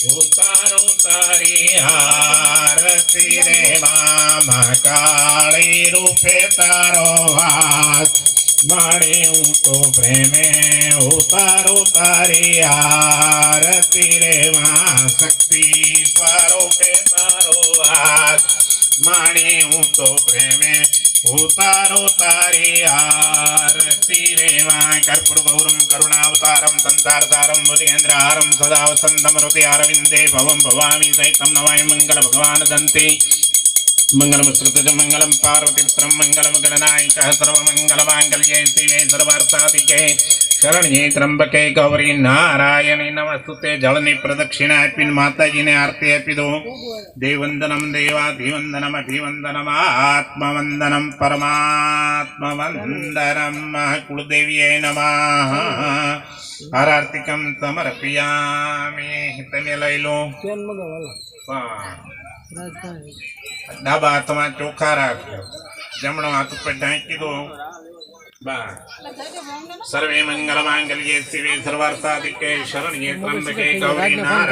ઉતારો તારી હારતી રે મામા કાળી રૂપે તારો હાથ મળે હું તો પ્રેમે ઉતારો તારી હારતી રે મા શક્તિ સ્વરૂપે તારો હાથ માણે હું તો પ્રેમે उतारो तारे आरती रेवा कर्पूरगौरं करुणावतारं संसारसारं भुजगेन्द्रहारं सदा वसन्तमरुति आरविन्दे भवं भवामि सहितं नवाय मङ्गलभगवान् दन्ते मङ्गलमसृतज मङ्गलं पार्वतीपुत्रं मङ्गलं गणनायकः सर्वमङ्गलमाङ्गल्ये शिवे सर्वार्थाधिके મંગલમ ગણનાયક સર્વમંગલમાંગલ્યે શિવે સર્વાર્થાધિકે શરણ્યે ત્રંબકે ગૌરી નારાયણી નમસ્તુતે જળની પ્રદક્ષિણા આપીને માતાજીને આરતી આપી દો દેવવંદનમ દેવાધિવંદનમ અભિવંદનમ આત્મવંદનમ પરમાત્મવંદનમ કુળદેવીએ નમઃ આરાર્તિકમ સમર્પયામિ તમે લઈ લો પેન મગાવાલા હા. રાજધાની ડાબા હાથમાં ચોખા રાખ્યો જમણો હાથ ઉપર ઢાંકી દો सर्वे मंगल मांगल्ये शिवे सर्वार्था दिक्के शरण ये त्र्यंबके गौरी नारायण